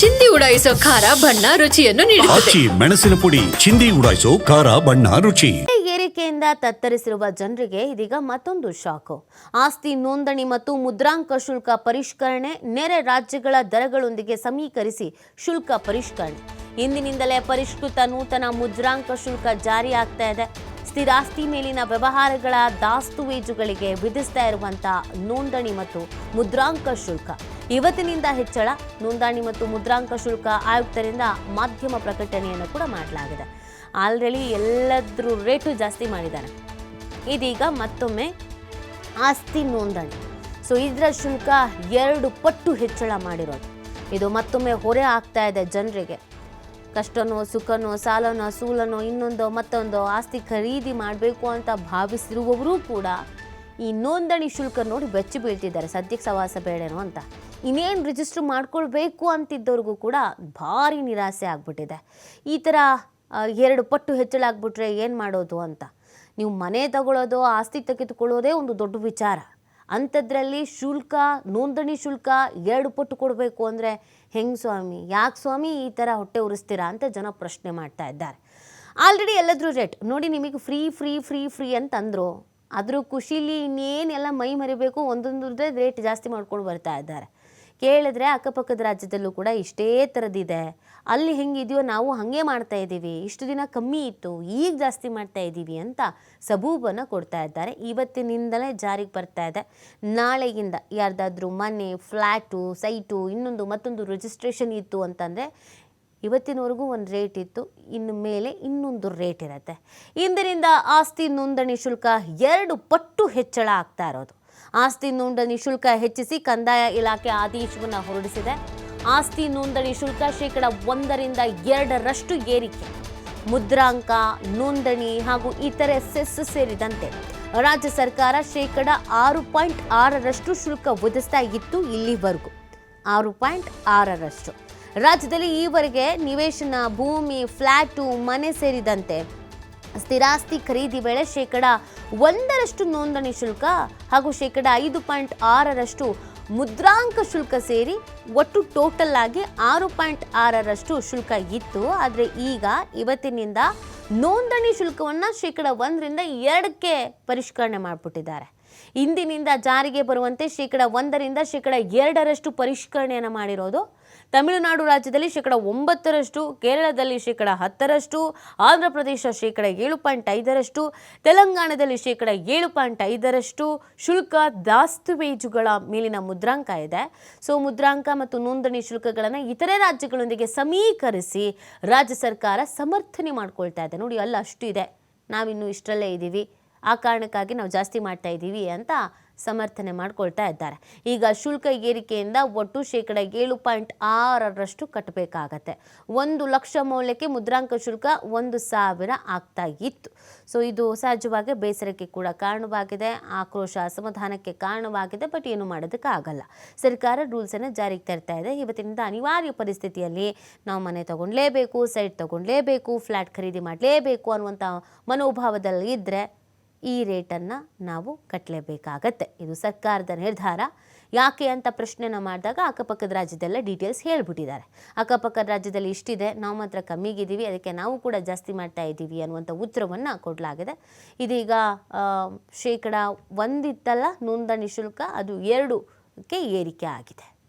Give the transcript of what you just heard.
ಚಿಂದಿ ಉಡಾಯಿಸೋ ಖಾರ ಬಣ್ಣ ರುಚಿಯನ್ನು ನೀಡುತ್ತದೆ. ಆಚಿ ಮೆಣಸಿನ ಪುಡಿ ಚಿಂದಿ ಉಡಾಯಿಸೋ ಖಾರ ಬಣ್ಣ ರುಚಿ. ಬೆಲೆ ಏರಿಕೆಯಿಂದ ತತ್ತರಿಸಿರುವ ಜನರಿಗೆ ಇದೀಗ ಮತ್ತೊಂದು ಶಾಕ್. ಆಸ್ತಿ ನೋಂದಣಿ ಮತ್ತು ಮುದ್ರಾಂಕ ಶುಲ್ಕ ಪರಿಷ್ಕರಣೆ ನೆರೆ ರಾಜ್ಯಗಳ ದರಗಳೊಂದಿಗೆ ಸಮೀಕರಿಸಿ ಶುಲ್ಕ ಪರಿಷ್ಕರಣೆ. ಇಂದಿನಿಂದಲೇ ಪರಿಷ್ಕೃತ ನೂತನ ಮುದ್ರಾಂಕ ಶುಲ್ಕ ಜಾರಿಯಾಗ್ತಾ ಆಗ್ತಾ ಇದೆ. ಸ್ಥಿರಾಸ್ತಿ ಮೇಲಿನ ವ್ಯವಹಾರಗಳ ದಾಸ್ತುವೇಜುಗಳಿಗೆ ವಿಧಿಸ್ತಾ ಇರುವಂತಹ ನೋಂದಣಿ ಮತ್ತು ಮುದ್ರಾಂಕ ಶುಲ್ಕ. ಇವತ್ತಿನಿಂದ ಹೆಚ್ಚಳ. ನೋಂದಣಿ ಮತ್ತು ಮುದ್ರಾಂಕ ಶುಲ್ಕ ಆಯುಕ್ತರಿಂದ ಮಾಧ್ಯಮ ಪ್ರಕಟಣೆಯನ್ನು ಕೂಡ ಮಾಡಲಾಗಿದೆ. ಆಲ್ರೆಡಿ ಎಲ್ಲದ್ರ ರೇಟು ಜಾಸ್ತಿ ಮಾಡಿದ್ದಾರೆ. ಇದೀಗ ಮತ್ತೊಮ್ಮೆ ಆಸ್ತಿ ನೋಂದಣಿ. ಸೊ, ಇದರ ಶುಲ್ಕ ಎರಡು ಪಟ್ಟು ಹೆಚ್ಚಳ ಮಾಡಿರೋದು. ಇದು ಮತ್ತೊಮ್ಮೆ ಹೊರೆ ಆಗ್ತಾ ಇದೆ ಜನರಿಗೆ. ಕಷ್ಟನೋ, ಸುಖನೋ, ಸಾಲನೋ, ಸೂಲನೋ, ಇನ್ನೊಂದು, ಮತ್ತೊಂದು ಆಸ್ತಿ ಖರೀದಿ ಮಾಡಬೇಕು ಅಂತ ಭಾವಿಸಿರುವವರೂ ಕೂಡ ಈ ನೋಂದಣಿ ಶುಲ್ಕ ನೋಡಿ ಬೆಚ್ಚಿ ಬೀಳ್ತಿದ್ದಾರೆ. ಸದ್ಯಕ್ಕೆ ಸವಾಸ ಬೇಡೇನೋ ಅಂತ. ಇನ್ನೇನು ರಿಜಿಸ್ಟರ್ ಮಾಡ್ಕೊಳ್ಬೇಕು ಅಂತಿದ್ದವ್ರಿಗೂ ಕೂಡ ಭಾರಿ ನಿರಾಸೆ ಆಗ್ಬಿಟ್ಟಿದೆ. ಈ ಥರ ಎರಡು ಪಟ್ಟು ಹೆಚ್ಚಳ ಆಗ್ಬಿಟ್ರೆ ಏನು ಮಾಡೋದು ಅಂತ. ನೀವು ಮನೆ ತಗೊಳ್ಳೋದು ಆಸ್ತಿ ತೆಗೆದುಕೊಳ್ಳೋದೇ ಒಂದು ದೊಡ್ಡ ವಿಚಾರ. ಅಂಥದ್ರಲ್ಲಿ ಶುಲ್ಕ, ನೋಂದಣಿ ಶುಲ್ಕ ಎರಡು ಪಟ್ಟು ಕೊಡಬೇಕು ಅಂದರೆ ಹೆಂಗೆ ಸ್ವಾಮಿ? ಯಾಕೆ ಸ್ವಾಮಿ ಈ ಥರ ಹೊಟ್ಟೆ ಉರಿಸ್ತೀರಾ ಅಂತ ಜನ ಪ್ರಶ್ನೆ ಮಾಡ್ತಾ ಇದ್ದಾರೆ. ಆಲ್ರೆಡಿ ಎಲ್ಲದ್ರೂ ರೇಟ್ ನೋಡಿ ನಿಮಗೆ ಫ್ರೀ ಫ್ರೀ ಫ್ರೀ ಫ್ರೀ ಅಂತ ಅಂದರು ಅದ್ರ ಖುಷಿಲಿ ಇನ್ನೇನೆಲ್ಲ ಮೈ ಮರಿಬೇಕು ಒಂದೊಂದು ರೇಟ್ ಜಾಸ್ತಿ ಮಾಡ್ಕೊಂಡು ಬರ್ತಾ ಇದ್ದಾರೆ. ಕೇಳಿದ್ರೆ ಅಕ್ಕಪಕ್ಕದ ರಾಜ್ಯದಲ್ಲೂ ಕೂಡ ಇಷ್ಟೇ ಥರದಿದೆ ಅಲ್ಲಿ ಹೆಂಗಿದೆಯೋ ನಾವು ಹಾಗೆ ಮಾಡ್ತಾ ಇದ್ದೀವಿ. ಇಷ್ಟು ದಿನ ಕಮ್ಮಿ ಇತ್ತು, ಈಗ ಜಾಸ್ತಿ ಮಾಡ್ತಾ ಇದ್ದೀವಿ ಅಂತ ಸಬೂಬನ್ನು ಕೊಡ್ತಾ ಇದ್ದಾರೆ. ಇವತ್ತಿನಿಂದಲೇ ಜಾರಿಗೆ ಬರ್ತಾ ಇದೆ. ನಾಳೆಗಿಂದ ಯಾರ್ದಾದ್ರೂ ಮನೆ ಫ್ಲ್ಯಾಟು ಸೈಟು, ಇನ್ನೊಂದು ಮತ್ತೊಂದು ರಿಜಿಸ್ಟ್ರೇಷನ್ ಇತ್ತು ಅಂತಂದರೆ ಇವತ್ತಿನವರೆಗೂ ಒಂದು ರೇಟ್ ಇತ್ತು, ಇನ್ನು ಮೇಲೆ ಇನ್ನೊಂದು ರೇಟ್ ಇರುತ್ತೆ. ಇಂದಿನಿಂದ ಆಸ್ತಿ ನೋಂದಣಿ ಶುಲ್ಕ ಎರಡು ಪಟ್ಟು ಹೆಚ್ಚಳ ಆಗ್ತಾ ಇರೋದು. ಆಸ್ತಿ ನೋಂದಣಿ ಶುಲ್ಕ ಹೆಚ್ಚಿಸಿ ಕಂದಾಯ ಇಲಾಖೆ ಆದೇಶವನ್ನು ಹೊರಡಿಸಿದೆ. ಆಸ್ತಿ ನೋಂದಣಿ ಶುಲ್ಕ ಶೇಕಡ ಒಂದರಿಂದ ಎರಡರಷ್ಟು ಏರಿಕೆ. ಮುದ್ರಾಂಕ, ನೋಂದಣಿ ಹಾಗೂ ಇತರೆ ಸೆಸ್ ಸೇರಿದಂತೆ ರಾಜ್ಯ ಸರ್ಕಾರ ಶೇಕಡ ಆರು ಪಾಯಿಂಟ್ ಆರರಷ್ಟು ಶುಲ್ಕ ವಿಧಿಸ್ತಾ ಇತ್ತು ಇಲ್ಲಿವರೆಗೂ. ಆರು ಪಾಯಿಂಟ್ ಆರರಷ್ಟು. ರಾಜ್ಯದಲ್ಲಿ ಈವರೆಗೆ ನಿವೇಶನ, ಭೂಮಿ ಫ್ಲ್ಯಾಟು ಮನೆ ಸೇರಿದಂತೆ ಸ್ಥಿರಾಸ್ತಿ ಖರೀದಿ ವೇಳೆ ಶೇಕಡ ಒಂದರಷ್ಟು ನೋಂದಣಿ ಶುಲ್ಕ ಹಾಗೂ ಶೇಕಡ ಐದು ಪಾಯಿಂಟ್ ಆರರಷ್ಟು ಮುದ್ರಾಂಕ ಶುಲ್ಕ ಸೇರಿ ಒಟ್ಟು ಟೋಟಲ್ ಆಗಿ ಆರು ಪಾಯಿಂಟ್ ಆರರಷ್ಟು ಶುಲ್ಕ ಇತ್ತು. ಆದರೆ ಈಗ ಇವತ್ತಿನಿಂದ ನೋಂದಣಿ ಶುಲ್ಕವನ್ನು ಶೇಕಡ ಒಂದರಿಂದ ಎರಡಕ್ಕೆ ಪರಿಷ್ಕರಣೆ ಮಾಡಿಬಿಟ್ಟಿದ್ದಾರೆ. ಇಂದಿನಿಂದ ಜಾರಿಗೆ ಬರುವಂತೆ ಶೇಕಡ ಒಂದರಿಂದ ಶೇಕಡ ಎರಡರಷ್ಟು ಪರಿಷ್ಕರಣೆಯನ್ನು ಮಾಡಿರೋದು. ತಮಿಳುನಾಡು ರಾಜ್ಯದಲ್ಲಿ ಶೇಕಡ ಒಂಬತ್ತರಷ್ಟು, ಕೇರಳದಲ್ಲಿ ಶೇಕಡ ಹತ್ತರಷ್ಟು ಆಂಧ್ರ ಪ್ರದೇಶ ಶೇಕಡ ಏಳು ಪಾಯಿಂಟ್ ಐದರಷ್ಟು, ತೆಲಂಗಾಣದಲ್ಲಿ ಶೇಕಡ ಏಳು ಪಾಯಿಂಟ್ ಐದರಷ್ಟು, ಶುಲ್ಕ ದಾಸ್ತುವೇಜುಗಳ ಮೇಲಿನ ಮುದ್ರಾಂಕ ಇದೆ. ಸೊ, ಮುದ್ರಾಂಕ ಮತ್ತು ನೋಂದಣಿ ಶುಲ್ಕಗಳನ್ನು ಇತರೆ ರಾಜ್ಯಗಳೊಂದಿಗೆ ಸಮೀಕರಿಸಿ ರಾಜ್ಯ ಸರ್ಕಾರ ಸಮರ್ಥನೆ ಮಾಡ್ಕೊಳ್ತಾ ಇದೆ. ನೋಡಿ, ಅಲ್ಲ ಅಷ್ಟು ಇದೆ. ನಾವಿನ್ನು ಇಷ್ಟರಲ್ಲೇ ಇದ್ದೀವಿ. ಆ ಕಾರಣಕ್ಕಾಗಿ ನಾವು ಜಾಸ್ತಿ ಮಾಡ್ತಾ ಇದ್ದೀವಿ ಅಂತ ಸಮರ್ಥನೆ ಮಾಡ್ಕೊಳ್ತಾ ಇದ್ದಾರೆ. ಈಗ ಶುಲ್ಕ ಏರಿಕೆಯಿಂದ ಒಟ್ಟು ಶೇಕಡ ಏಳು ಪಾಯಿಂಟ್ ಆರರಷ್ಟು ಕಟ್ಟಬೇಕಾಗತ್ತೆ. ಒಂದು ಲಕ್ಷ ಮೌಲ್ಯಕ್ಕೆ ಮುದ್ರಾಂಕ ಶುಲ್ಕ ಒಂದು ಸಾವಿರ ಆಗ್ತಾ ಇತ್ತು. ಸೊ ಇದು ಸಹಜವಾಗಿ ಬೇಸರಕ್ಕೆ ಕೂಡ ಕಾರಣವಾಗಿದೆ. ಆಕ್ರೋಶ ಅಸಮಾಧಾನಕ್ಕೆ ಕಾರಣವಾಗಿದೆ ಬಟ್ ಏನು ಮಾಡೋದಕ್ಕಾಗಲ್ಲ. ಸರ್ಕಾರ ರೂಲ್ಸನ್ನು ಜಾರಿಗೆ ತರ್ತಾ ಇದೆ. ಇವತ್ತಿನಿಂದ ಅನಿವಾರ್ಯ ಪರಿಸ್ಥಿತಿಯಲ್ಲಿ ನಾವು ಮನೆ ತೊಗೊಳ್ಲೇಬೇಕು ಸೈಟ್ ತಗೊಂಡ್ಲೇಬೇಕು ಫ್ಲ್ಯಾಟ್ ಖರೀದಿ ಮಾಡಲೇಬೇಕು ಅನ್ನುವಂಥ ಮನೋಭಾವದಲ್ಲಿ ಇದ್ದರೆ ಈ ರೇಟನ್ನು ನಾವು ಕಟ್ಟಲೇಬೇಕಾಗತ್ತೆ ಇದು ಸರ್ಕಾರದ ನಿರ್ಧಾರ. ಯಾಕೆ ಅಂತ ಪ್ರಶ್ನೆನ ಮಾಡಿದಾಗ ಅಕ್ಕಪಕ್ಕದ ರಾಜ್ಯದೆಲ್ಲ ಡೀಟೇಲ್ಸ್ ಹೇಳ್ಬಿಟ್ಟಿದ್ದಾರೆ. ಅಕ್ಕಪಕ್ಕದ ರಾಜ್ಯದಲ್ಲಿ ಇಷ್ಟಿದೆ, ನಾವು ಮಾತ್ರ ಕಮ್ಮಿಗಿದ್ದೀವಿ, ಅದಕ್ಕೆ ನಾವು ಕೂಡ ಜಾಸ್ತಿ ಮಾಡ್ತಾ ಇದ್ದೀವಿ ಅನ್ನುವಂಥ ಉತ್ತರವನ್ನು ಕೊಡಲಾಗಿದೆ. ಇದೀಗ ಶೇಕಡಾ ಒಂದಿತ್ತಲ್ಲ ನೋಂದಣಿ ಶುಲ್ಕ, ಅದು ಎರಡುಕ್ಕೆ ಏರಿಕೆ ಆಗಿದೆ.